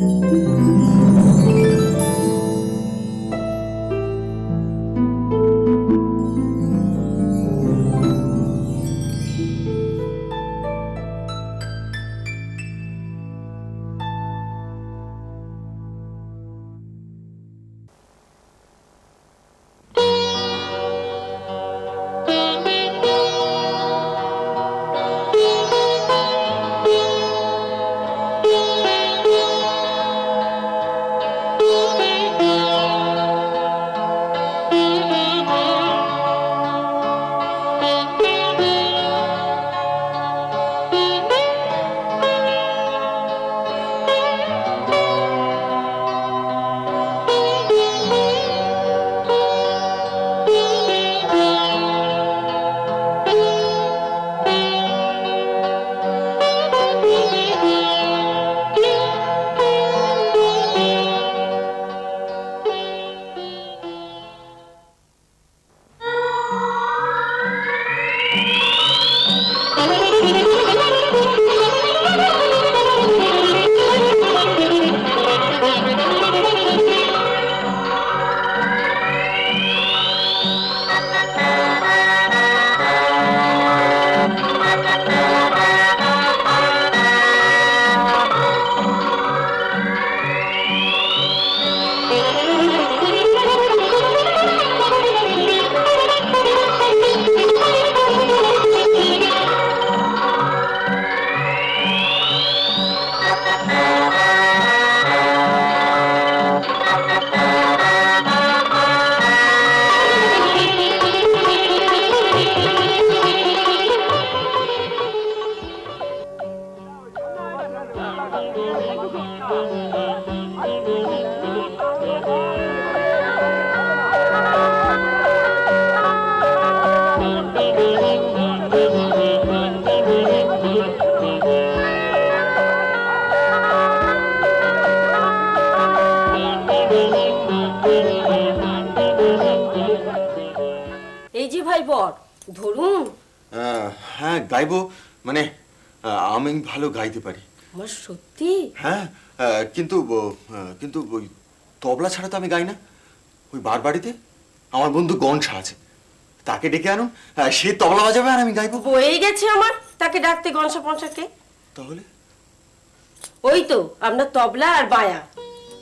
এই যে ভাই বর ধরুন। হ্যাঁ গাইবো মানে আমি ভালো গাইতে পারি। আমার সত্যি? হ্যাঁ কিন্তু কিন্তু ওই তবলা ছাড়া তো আমি গাই না। ওই বার বাড়িতে আমার বন্ধু গনসা আছে। তাকে ডেকে আনুন সে তবলা বাজাবে আর আমি গাইবো। বয়েই গেছে আমার তাকে ডাকতে গনসা পঞ্চাকে তাহলে? ওই তো আপনার তবলা আর বায়া।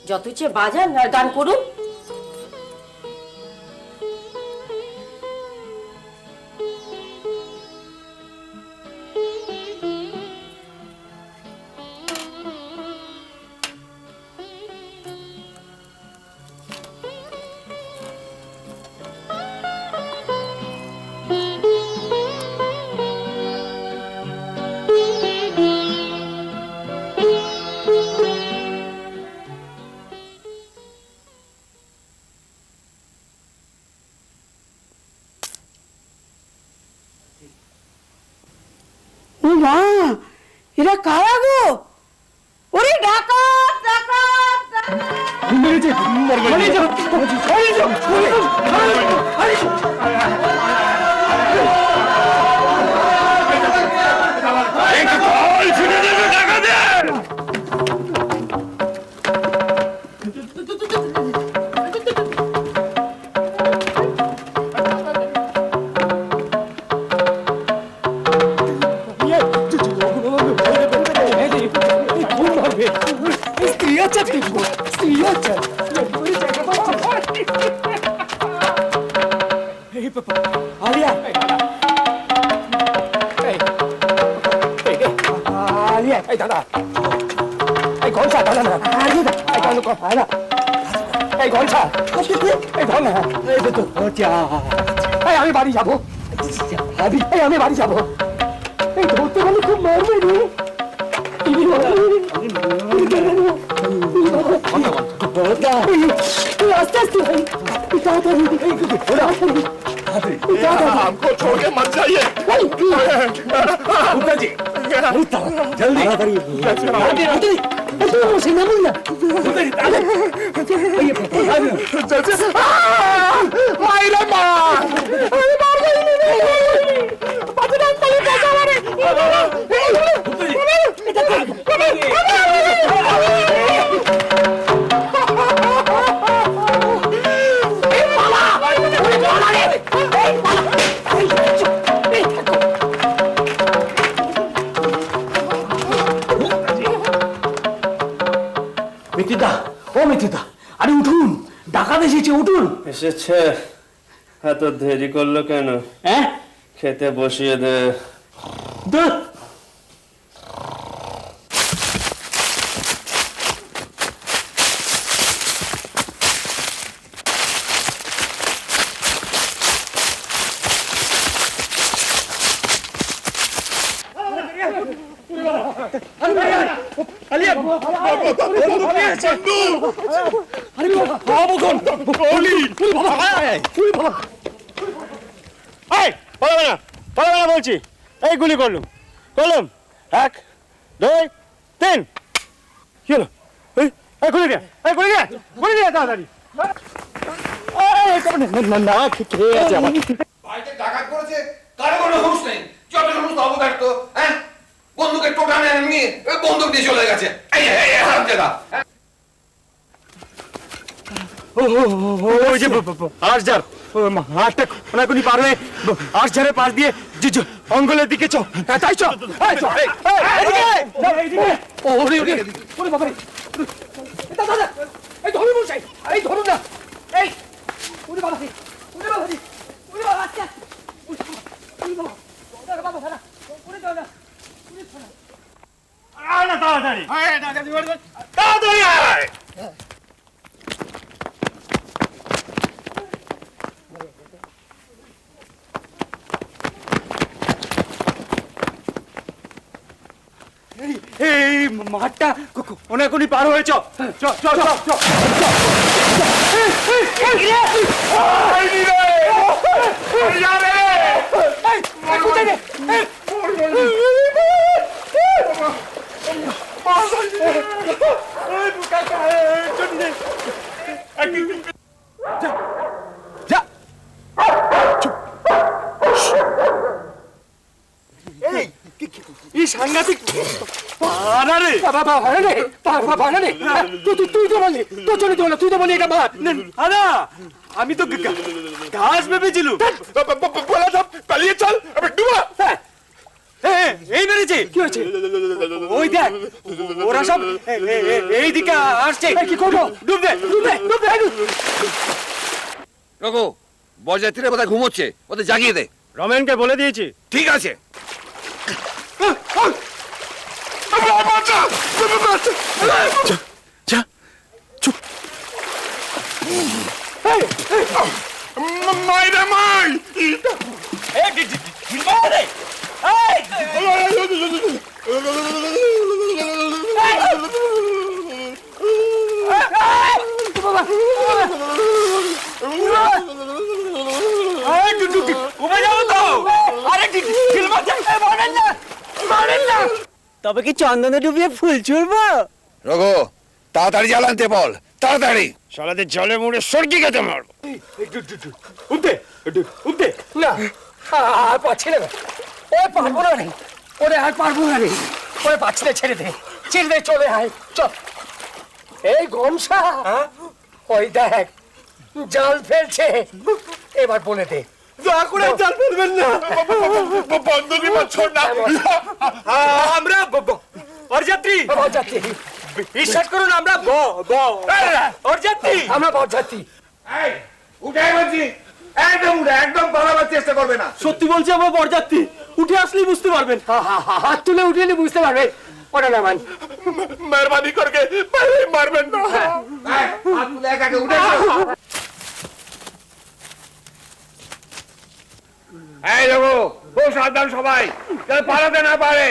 যত ইচ্ছে বাজান আর গান করুন। এরা কারা আলিয়া আলিয়া এই দাদা এই ঘণ্টা দাদা না এই গান কর না এই ঘণ্টা এই ধর না এই তো এই আমি বাড়ি যাব এই আমি বাড়ি যাব এই ধরতে গেলে খুব মারবে রে আস্তে আস্তে 다들 안고 저게 맞자예 못하지 못하 저리 알아들이 못하지 어떻게 생각하냐 못하지 나는 저저 마이라마 마이라마 마지막 빨리 가자 말해 못하지 못하지 못하지 못하지 এসেছে। এত দেরি করল কেন? হ্যাঁ? খেতে বসিয়ে দে। ধুর। এই পালাবে না পালাবে না বলছি। এই গুলি করলুম করলুম। এক দুই তিন। কি হলো? এই গুলি দে এই গুলি দে গুলি দে তাড়াতাড়ি? না, হ্যাঁ? টোটা নিয়ে বন্দুক দিয়ে চলে গেছে। ওই যে আরজার হাতটা কোনাকুনি পার হয়ে আরজারের পাশ দিয়ে অঙ্গলের দিকে চ হ্যাঁ, তাই চ চ, এই, এই, এদিকে, চল, এইদিকে। ও, ওরে, ওরে, ওরে দাদা, দাদা, এই ধরুন মশাই, এই ধরুন না। এই, ওরে বাবারে, ওরে বাবারে, ওরে বাবা, আচ্ছা। ওরে বাবা, ওরে বাবা, দাদা, ওরে দাদা, ওরে দাদা। আয় না তাড়াতাড়ি তাড়াতাড়ি আয় এই মাঠটা কোনাকুনি পার হয়ে চ চ চ এই সাংঘাতিক পাড়া বাবা, বাবা, বাবা, ভাড়া তুই- তুই- তুই তো বললি, তোর জন্য তো তুই তো বললি এটা। আদা আমি তো ঘাস ভেবেছিলুম পালিয়ে চল আবার ডুবা হ্যাঁ, এ, এ, এই মেরেছে কি হয়েছে? ওই দেখ ওরা সব আসছে এই, কি করব? ডুব দে ডুব দে, ডুব দে, রঘু বরযাত্রীরা বোধহয় ঘুমোচ্ছে ওদের জাগিয়ে দে রমেনকে বলে দিয়েছি ঠিক আছে মাইরে মাই ঘুমে যাব তো আরে তবে কি চন্দনে ডুবিয়ে ফুল ছুড়বো রঘু তাড়াতাড়ি জ্বালানতে বল তাড়াতাড়ি সালাদের জলে মুড়ে সর্গি খেতে মারবো উঠতে উঠতে না, আর পারছি না। ওরে পারব না রে। ওরে আর পারব না রে। ওরে পারছি না, ছেড়ে দে। ছেড়ে দে, চলে আয়, চল। এই গমসা ওই দেখ জাল ফেলছে এবার বলে দে দয়া করে জাল ফেলবেন না। বন্দুকি ছোড় না। আমরা ব- ব- বরযাত্রী বরযাত্রী বিশ্বাস করুন আমরা ব ব বরযাত্রী আমরা বরযাত্রী এই উঠে বলছি। একদম উঠে একদম পালাবার চেষ্টা করবে না। সত্যি বলছি আমরা বরযাত্রী উঠে আসলেই বুঝতে পারবেন। হা- হা- হা- হাত তুলে উঠিয়ে বুঝতে পারবে। ওটা নামান মেহরবানি করকে মারবেন না। হাত তুলে একাকে উঠে এই খুব সাবধান সবাই যাতে পালাতে না পারে।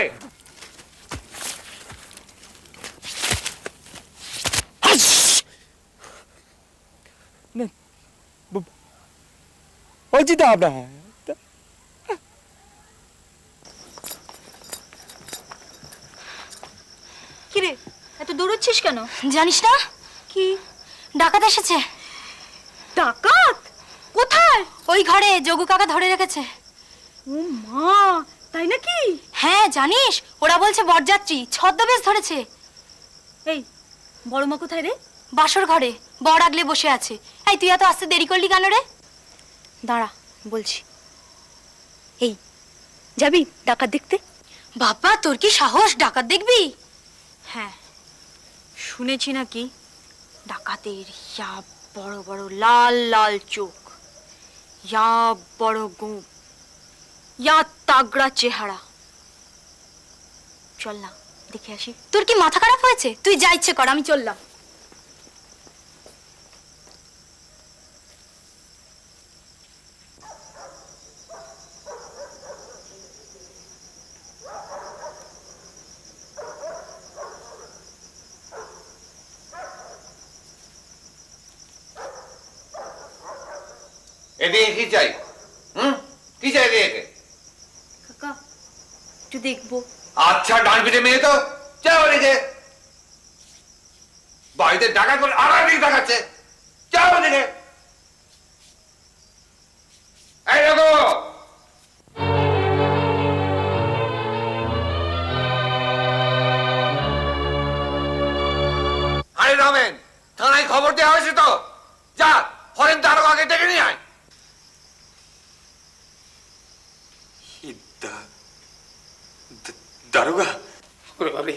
বলছি তো আমরা কিরে এত দৌড়চ্ছিস কেন? জানিস না? কি? ডাকাত এসেছে। ডাকাত? ওই ঘরে যোগু কাকা ধরে রেখেছে। ও মা তাই নাকি? হ্যাঁ জানিস ওরা বলছে বরযাত্রী ছদ্মবেশ ধরেছে। এই বড় মা কোথায় রে? বাসর ঘরে বর আগলে বসে আছে। এই তুই এত আসতে দেরি করলি কেন রে? দাঁড়া বলছি। এই যাবি ডাকাত দেখতে? বাবা তোর কি সাহস? ডাকাত দেখবি? হ্যাঁ শুনেছি নাকি ডাকাতের ইয়া বড় বড় লাল লাল চোখ। ইয়া বড় গুপ ইয়া তাগড়া চেহারা চল না দেখে আসি তোর কি মাথা খারাপ হয়েছে তুই যা ইচ্ছে কর আমি চললাম এদিকে কি চাই? হুম? কি চাই এদিকে কাকা একটু দেখব। আচ্ছা ডান পিঠে মেয়ে তো। যাও এদিকে বাড়িতে ডাকা করে আড়াই দিকে দেখাচ্ছে। যাও এদিকে এই রামেন থানায় খবর দেওয়া হয়েছে তো যা ফরেন দারোগাকে ডেকে নিয়ে আয় দারোগা? ওরে বাবরে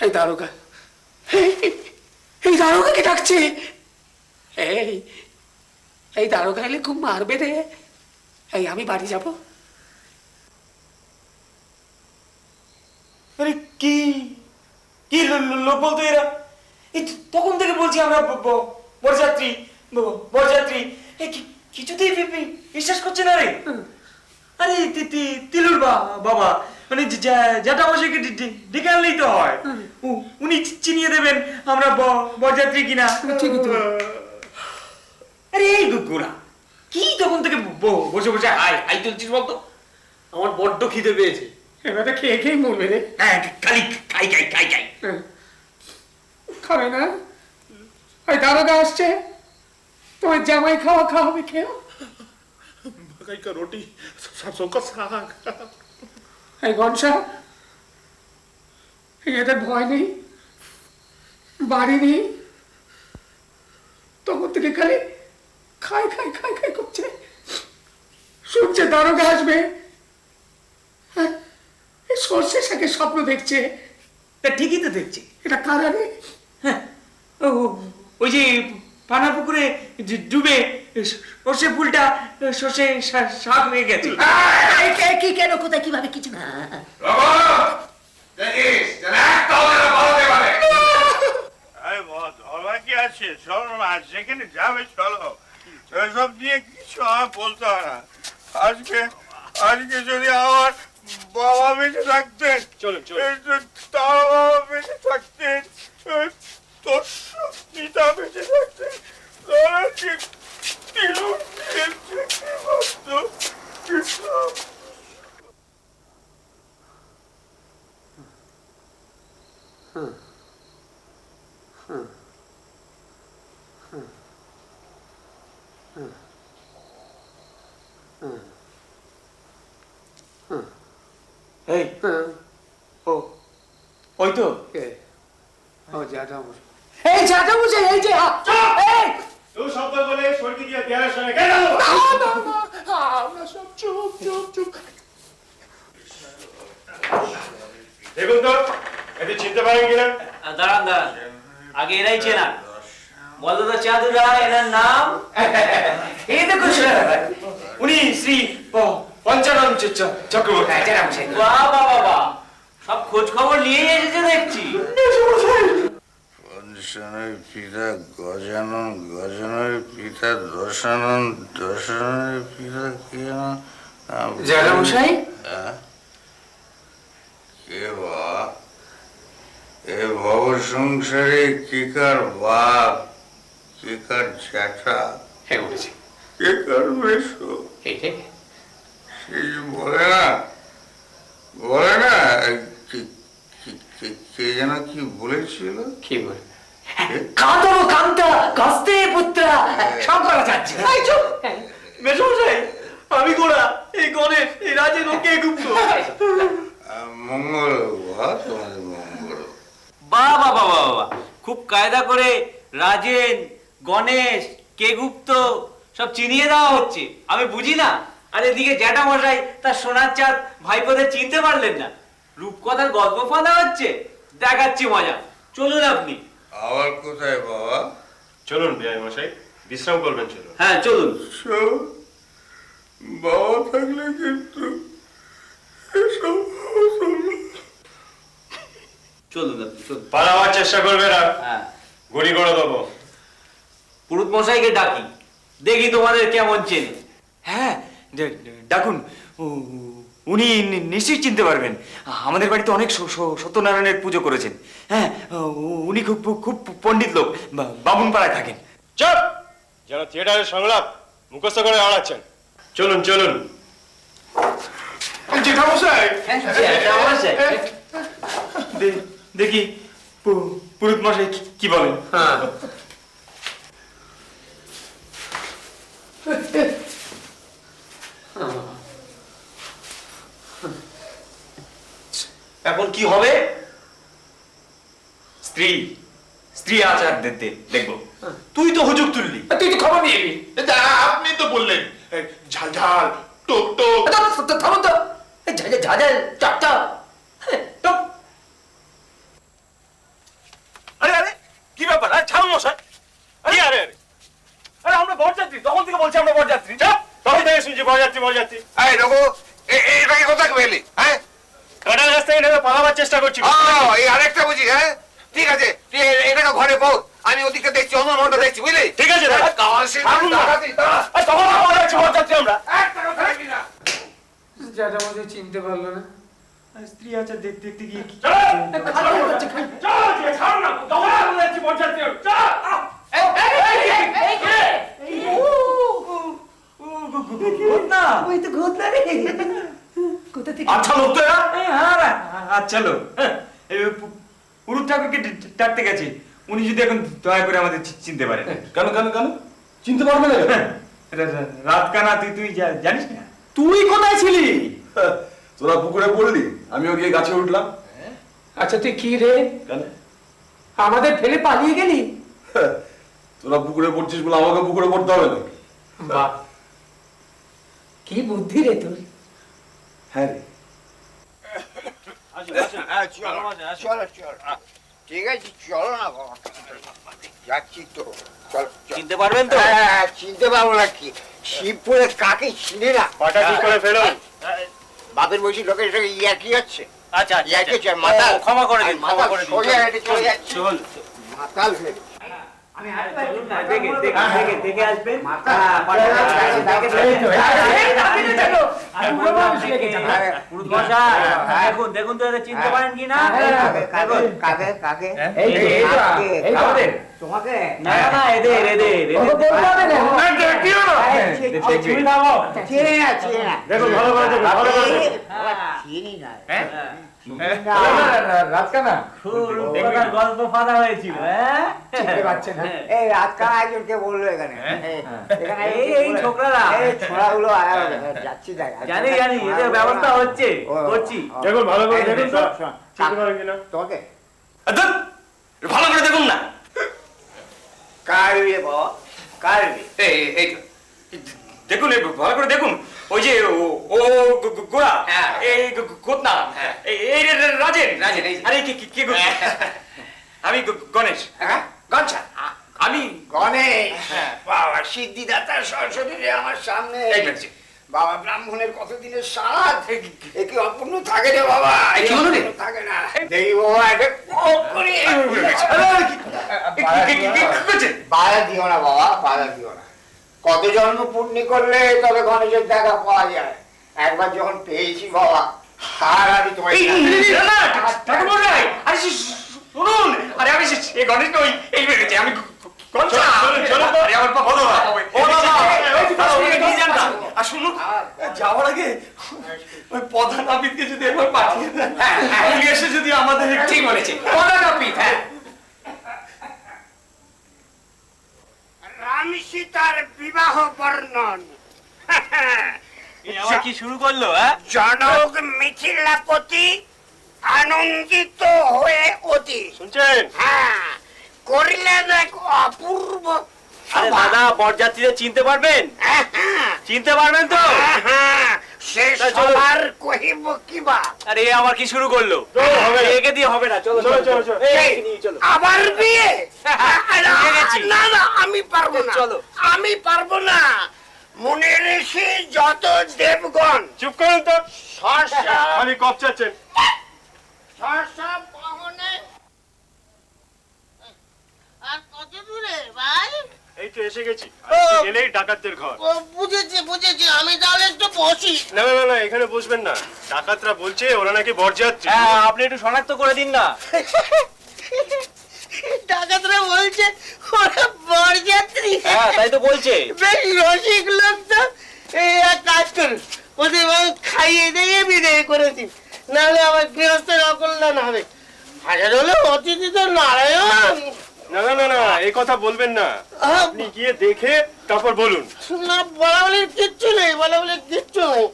এই দারোগা। এই- এই দারোগাকে ডাকছে? এই এই দারোগা এলে খুব মারবে রে। এই আমি বাড়ি যাব। আরে কি কি লোক বলতো এরা? তখন থেকে বলছি আমরা বরযাত্রী বরযাত্রী। কিছুতেই বিশ্বাস করছে না রে? আরে তি- তি- তিলুর বা- বাবা। মানে জ্যাঠামশাইকে ডেকে আনলেই তো হয়। উনি চিনিয়ে দেবেন আমরা বরযাত্রী কিনা। ঠিকই তো। আরে এই গুড়া কি তখন থেকে বসে বসে হাই তুলছিস বলতো? আমার বড্ড খিদে পেয়েছে। এবারে খেয়ে খেয়ে মরবে রে। হ্যাঁ খালি খাই খাই খাই খাই। খাবে না? ওই দারোগা আসছে। তোমার জামাই খাওয়া খাওয়াবে 그러니까 로티 손가 싹. এই ঘনশা এদের ভয় নেই বাড়ি নেই তখন থেকে খালি খাই খাই খাই খাই করছে শুনছে দারোগা আসবে সর্ষে শাকের স্বপ্ন দেখছে ঠিকই তো দেখছি এটা কার আরে ওই যে পানা পুকুরে ডুবে সর্ষে ফুলটা সর্ষে শাক হয়ে গেছে। কি কেন কোথায় কীভাবে কিছু না। আছে? চলো না যেখানে যাবে চলো। এসব নিয়ে কিছু আমার বলতে হয় না। আজকে আজকে যদি আমার বাবা বেঁচে থাকতেন চলো, চলো। তার বাবা বেঁচে থাকতেন তোর পিতা বেঁচে থাকতেন তারা কি তিলু খেলছে কি বলতো কৃষ্ণ এই, ও, ওই তো। ও জ্যাঠা মশাই এই জ্যাঠা মশাই এই যে এই! তুই শব্দ বলে সরকি দিয়ে দেয়ালের সঙ্গে গেল। না, না, না, আমরা সব চুপ চুপ চুপ। দেখুন তো এতে চিনতে পারেন কিনা? দাঁড়ান দাঁড়ান। আগে এরাই চেনা বলো চাঁদুরা এনার নাম? এই দেখুন উনি শ্রী প- পঞ্চানন চক্রবর্তী। বাহ বাহ বাহ বাহ। সব খোঁজ খবর নিয়েই এসেছে দেখছি। পঞ্চাননের পিতা গজানন গজাননের পিতা দশানন দশাননের পিতা কে জ্যাঠামশাই? কে বা? এ ভব সংসারে কেকার বাপ? কেকার জ্যাঠা? হ্যাঁ উঠেছি। কেকার মেশো এইটাই। সে বলে না বলে না কে যেন কি বলেছিল? কি বলে? কাঁদো কান্তা কাস্তে পুত্রা সব করা যাচ্ছে। এই চুপ। মেসমশাই আমি গোড়া এই গণেশ এই রাজের ওকে গুপ্ত। মঙ্গল বা তোমাদের মঙ্গল। বাহ বাহ বাহ বাহ খুব কায়দা করে রাজেন গণেশ কে গুপ্ত সব চিনিয়ে দেওয়া হচ্ছে। আমি বুঝি না। আর এদিকে জ্যাঠা মশাই তার সোনার চাঁদ ভাইপোদের চিনতে পারলেন না। রূপকথার গল্প ফাঁদা হচ্ছে। দেখাচ্ছি মজা। চলুন আপনি। আবার কোথায় বাবা? চলুন বিআই মশাই বিশ্রাম করবেন চলুন। হ্যাঁ চলুন। শোন, বাবা থাকলে কিন্তু এসব চলুন আপনি চলুন। পালাবার চেষ্টা করবে না হ্যাঁ। গুলি করে দেবো। পুরুত মশাইকে ডাকি। দেখি তোমাদের কেমন চেনে। হ্যাঁ ডাকুন। উ- উনি নিশ্চয়ই চিনতে পারবেন। আমাদের বাড়িতে অনেক সত্যনারায়ণের পুজো করেছেন। হ্যাঁ উনি খুব খুব পণ্ডিত লোক বামুন পাড়ায় থাকেন। চুপ! যেন থিয়েটারের সংলাপ মুখস্থ করে আওড়াচ্ছেন চলুন চলুন। দেখি পু- পুরুত মশাই কি- কি বলেন? এখন কি হবে? স্ত্রী স্ত্রী আচার দেখতে দেখব। তুই তো হুজুক তুললি। তুই তো খবর নিয়ে আপনি তো বললেন এই, ঝাল ঝাল টোক টোক থামুন তো ঝাঝা ঝাঝা চাপটা টপ। আরে আরে কি ব্যাপার? আরে ছাড়ুন মশাই। আরে আরে আরে। আরে আমরা বরযাত্রী তখন থেকে বলছি আমরা বরযাত্রী। চাপ। তখন থেকে শুনছি বরযাত্রী বরযাত্রী। এই রঘু এটাকে কোথায় পেলি? হ্যাঁ থেকে নেমে পালাবার চেষ্টা করছি এই আরেকটা বুঝি হ্যাঁ ঠিক আছে তুই এ- ঘরে পৌঁছ আমি ওদিকে দেখছি অন্য মন্ডল দেখছি বুঝলি ঠিক আছে আমরা চিনতে পারল না স্ত্রী আচার দেখতে দেখতে গিয়ে ঘটনা রে কোথা থেকে? আচ্ছা লোক তো হ্যাঁ? আচ্ছা লোক হ্যাঁ, পুরুত ঠাকুরকে ডাকতে গেছি। উনি যদি এখন দয়া করে আমাদের চিনতে পারেন। কেন কেন কেন? চিনতে পারবে না হ্যাঁ, রাত কানা তুই তুই জানিস না? তুই কোথায় ছিলি? তোরা পুকুরে পড়লি আমিও গিয়ে গাছে উঠলাম। আচ্ছা তুই কি রে? কেন? আমাদের ফেলে পালিয়ে গেলি? তোরা পুকুরে পড়ছিস বলে আমাকে পুকুরে পড়তে হবে না কি বুদ্ধি রে তোর। হ্যাঁ। রে হ্যাঁ, চলো। চলো চলো ঠিক আছে চলো না যাচ্ছি তো। চিনতে পারবেন তো? হ্যাঁ চিনতে পারব না কি? শিবপুরে কাকে চিনি না? ঠিক করে ফেলুন বাপের বসি লোকের সঙ্গে কি হচ্ছে? আচ্ছা কি হচ্ছে মাতাল। ক্ষমা করে দিন ক্ষমা মাতাল করে দিন। চল মাতাল হয়ে দেখুন দেখুন তো চিনতে পারেন কি না কাকে কাকে। তোমাকে না না, এদের এদের চিনি না। চিনি না দেখুন ভালো করে ভালো করে চিনি না। হ্যাঁ। ব্যবস্থা হচ্ছে করছি। দেখুন ভালো করে দেখুন ভালো করে না। কার বাবা? কার দেখুন ভালো করে দেখুন। ওই যে ও ও গো- গো- গোড়া হ্যাঁ। এই গোতনা এই রাজেন রাজেন, আরে কি কি- কি গো- আমি গণেশ হ্যাঁ গঞ্ছা আমি গণেশ বাবা সিদ্ধিদাতা সরস্বতী রে আমার সামনে এই বাবা ব্রাহ্মণের কতদিনের সাত একে অপূর্ণ থাকে রে বাবা কি অপূর্ণ থাকে না দেই বাবা? বাধা দিও না বাবা বাধা দিও না কত জন্ম পুণ্যি করলে তবে গণেশের দেখা পাওয়া যায়। একবার যখন পেয়েছি বাবা আর আমি শুনুন আরে আমি এই ওই এই আমি যাওয়ার আগে ওই প্রধান যদি একবার পাঠিয়ে দেন। উনি এসে যদি আমাদের ঠিক বলেছে প্রধান আবিদ হ্যাঁ। সীতার বিবাহ বর্ণন। আবার কি শুরু করল হ্যাঁ? জনক মিথিলাপতি আনন্দিত হয়ে অতি। শুনছেন? হ্যাঁ করিলেন এক অপূর্ব আরে সভা। দাদা বরযাত্রীদের চিনতে পারবেন? চিনতে পারবেন তো। সে সবার কহিব কিবা আরে আবার কি শুরু করল? একে দিয়ে হবে না চলো চলো, চলো, চলো। এই, নিয়ে চলো। আবার বিয়ে? না না আমি পারব না। চলো। আমি পারব না। মুনি ঋষি যত দেবগণ। চুপ করুন তো। সহসা খালি কপ চাচ্ছেন। আর কত দূরে ভাই? এই তো এসে গেছি। ও। গেলেই ডাকাতদের ঘর। ও বুঝেছি বুঝেছি আমি তাহলে একটু বসি। না না না, না এখানে বসবেন না। ডাকাতরা বলছে ওরা নাকি বরযাত্রী। হ্যাঁ আপনি একটু শনাক্ত করে দিন না। ডাকাতরা বলছে ওরা বরযাত্রী। হ্যাঁ তাই তো বলছে। বেশ রসিক লোক তো। এই এক কাজ করুন ওদের খাইয়ে দিয়ে বিদায় করে দিন। নাহলে আমার গৃহস্থের অকল্যাণ হবে। হাজার হলে অতিথি তো নারায়ণ। না না না না এই কথা বলবেন না। আপনি গিয়ে দেখে তারপর বলুন। না বলা বলে কিচ্ছু নেই বলা বলে কিচ্ছু নেই।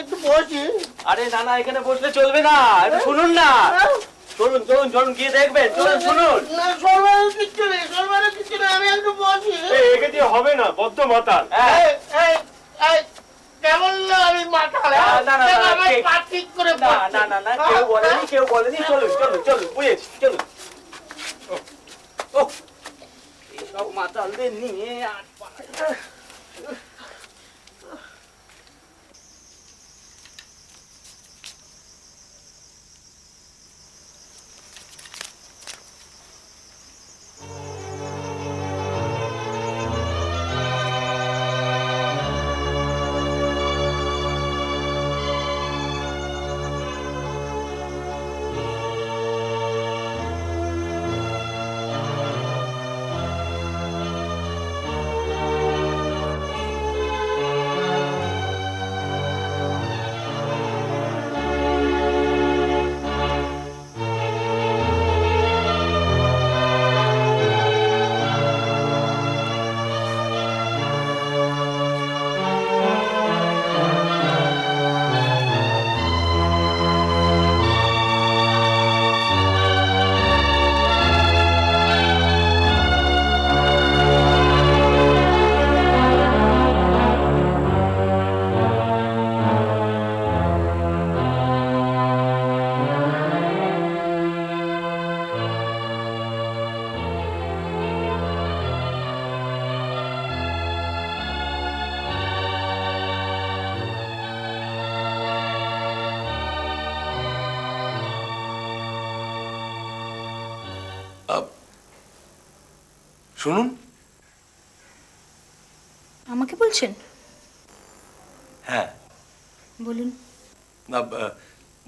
একটু বসি। আরে না না এখানে বসলে চলবে না একটু শুনুন না। চলুন চলুন চলুন গিয়ে দেখবেন চলুন শুনুন। না সর্বারে কিচ্ছু নেই সর্বারে কিচ্ছু নেই আমি একটু বসি। এই, একে দিয়ে হবে না বদ্ধ মাতাল। হ্যাঁ। এই, এই, এই, কেমন না আমি মাথা না, না, না, না, ঠিক করে না না না না কেউ বলেনি কেউ বলেনি চলুন চলুন চলুন বুঝেছি চলুন ও সব মাতালদের নিয়ে আর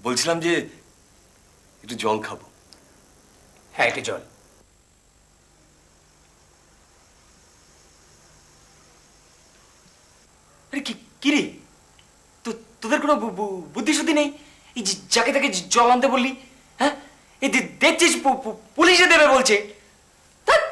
বলছিলাম যে একটু জল খাব। হ্যাঁ একটু জল। তোদের কোনো বুদ্ধি নেই? এই যাকে তাকে জল আনতে বললি হ্যাঁ? এই দেখছিস পুলিশে দেবে বলছে ধ্যাৎ।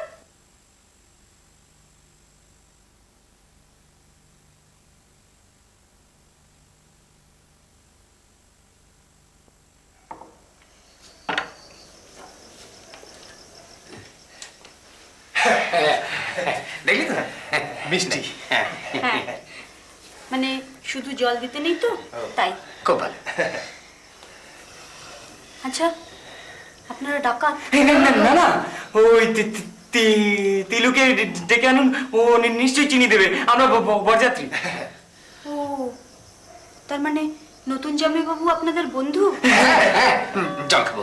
দেখলি তো মিষ্টি হ্যাঁ হ্যাঁ মানে জল দিতে নেই তো? তাই। ভালো আচ্ছা আপনারা ডাকাত। না না ওই তিলুকে ডেকে আনুন। ও নিশ্চয়ই চিনি দেবে। আমরা বরযাত্রী। ও তার মানে নতুন জামাইবাবু আপনাদের বন্ধু? হ্যাঁ জল খাব।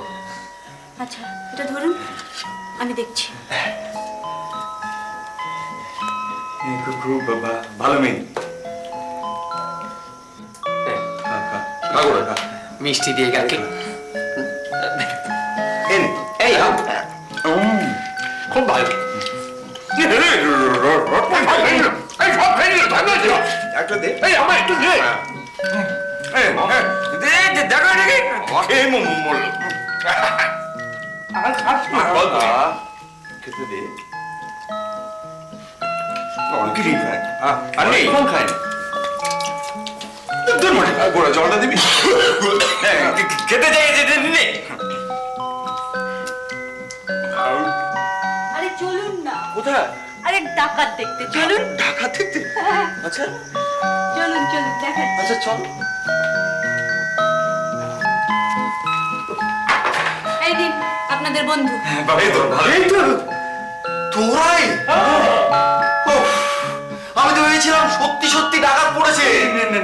আচ্ছা এটা ধরুন। আমি দেখছি। খুব খুব ভালো মেয়ে। খেয়ে মো- মো- মরলো। আর বাবা, খেতে দে। অনেকেরই খায়। হ্যাঁ, আর নেই? খায়। না দূর গোড়া জলটা দিবি? হ্যাঁ, খেতে যাই যেতে নে আরে? চলুন না। কোথায়? আরে ডাকাত দেখতে চলুন ঢাকা থেকে আচ্ছা। চলুন চলুন চলুন আচ্ছা চল। এই দিন আপনাদের বন্ধু। এই তো তো তোরাই। উফ, আমি তো ভেবেছিলাম সত্যি সত্যি ডাকাত পড়েছে।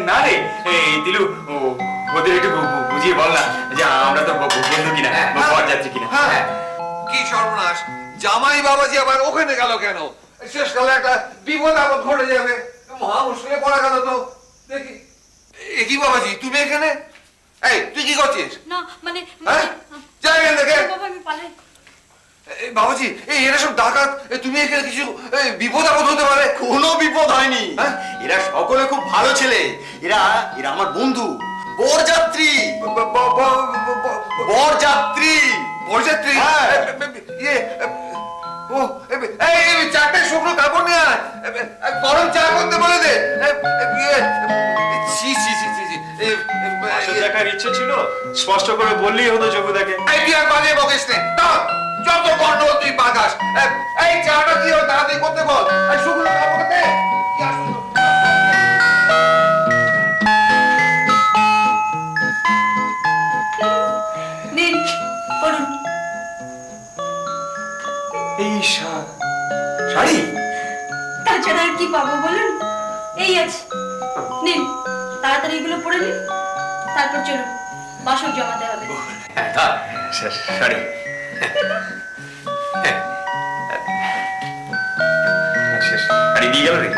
না রে এই দিলু ওদের একটু বুঝিয়ে বল না যে আমরা তো বন্ধু কিনা হ্যাঁ, বর যাচ্ছি কিনা। হ্যাঁ কি সর্বনাশ। জামাই বাবাজি আবার ওখানে গেল কেন? শেষকালে একটা বিপদ আপদ ঘটে যাবে। মহা মুশকিলে পড়া গেল তো। দেখি। এ কি বাবাজি তুমি এখানে? এই তুই কি করছিস? না মানে হ্যাঁ? যাই এখান থেকে। বাবা আমি পালাই। বাবাজি এই এরা সব ডাকাত। তুমি এখানে কিছু বিপদ আপদ হতে পারে? কোনো বিপদ হয়নি। হ্যাঁ? এরা সকলে খুব ভালো ছেলে। এরা এরা আমার বন্ধু। বরযাত্রী। বরযাত্রী। বরযাত্রী? হ্যাঁ। এ, এ, এ, ইয়ে ও এই এই, চারটে শুকনো কাপড় নিয়ে গরম চা করতে বলে দে। ছি ছি ছি ছি দেখার ইচ্ছে ছিল স্পষ্ট করে বললেই হতো এই তুই আর বাজে বকিস নে। যত গন্ডগোল তুই বাগাস এই চাটা কি হবে তাড়াতাড়ি করতে বল। এই শুকনো কাপড় কি আসলো? এই শাড়ি? তাছাড়া আর কি পাবো বলুন? এই আছে নিন তাড়াতাড়ি এগুলো পড়ে নিন। তারপর চলুন বাসক জমাতে হবে। হ্যাঁ, শাড়ি। শেষ শাড়ি দিয়ে গেল রে